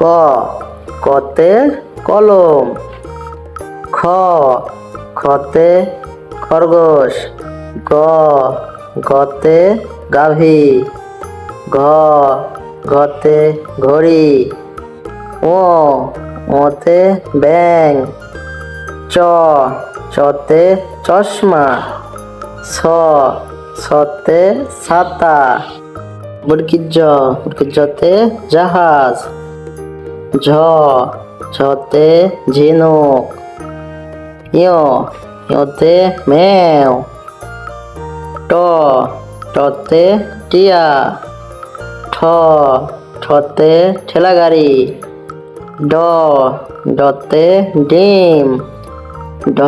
ক, কতে কলম, খ, খতে খরগোশ, গ, গতে গাভী ঘ ঘতে ঘড়ি ও ওতে ব্যাং চ, চতে চশমা, ছ, ছতে ছাতা মুরগির জ জাহাজ। ঝ, ঝতে ঝিনুক। ইয় ইয়তে ম্যাও ট, টতে টিয়া। ঠ, ঠতে ঠেলা গাড়ি ড, ডতে ডিম। ঢ,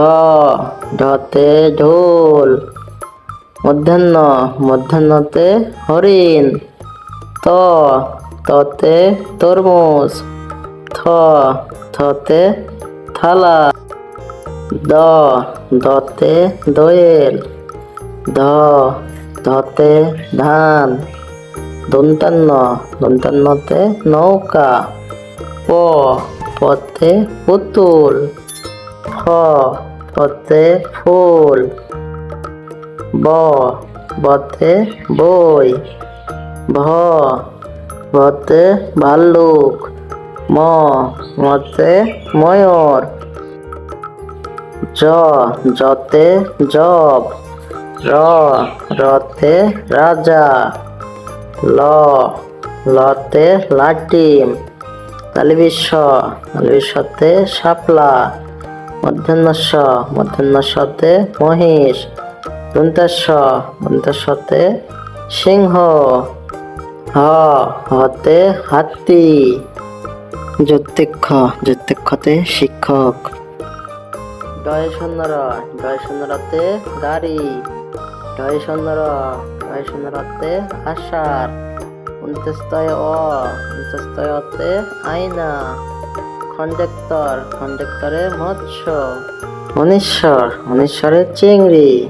ঢতে ঢোল। মধ্যাহ্ন, মধ্যাহ্নতে হরিণ। ত, ততে তরমুজ। থতে, থালা। দ, দতে, দোয়েল। ধ, ধতে, ধান। দন্তান্ন, দন্তান্নতে নৌকা। প পতে পুতুল। ফ ফতে ফুল। ব, বতে বই। ভ ভতে ভাল্লুক। ম, মতে ময়ূর। জ জতে জব। র, রতে রাজা। ল, লতে লাটিম তালিবিশ্ব তালিবিশ্বতে শাপলা। মধ্যাহ্নস্ব মধ্যাহ্নস্বতে মহিষ। দন্তাস্ব দন্তাস্বতে সিংহ। হ, হতে হাতি। জ্যোতিক্ষ জ্যোতিক্ষতে শিক্ষক। ডয় সুন্দর ডয় সুন্দরতে গাড়ি। ডয় সুন্দর ডয় সুন্দরতে আষাঢ় উনতস্তয় অ উনতস্তয়তে আয়না। খন্ডেক্টর খন্ডেক্টরে মৎস্য। মনীশ্বর, মনীশ্বরে চিংড়ি।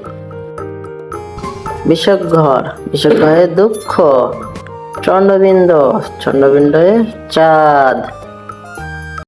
বিষঘর বিষঘরে দুঃখ। চন্ডবিন্দ চন্ডবিন্দয়ে চাঁদ।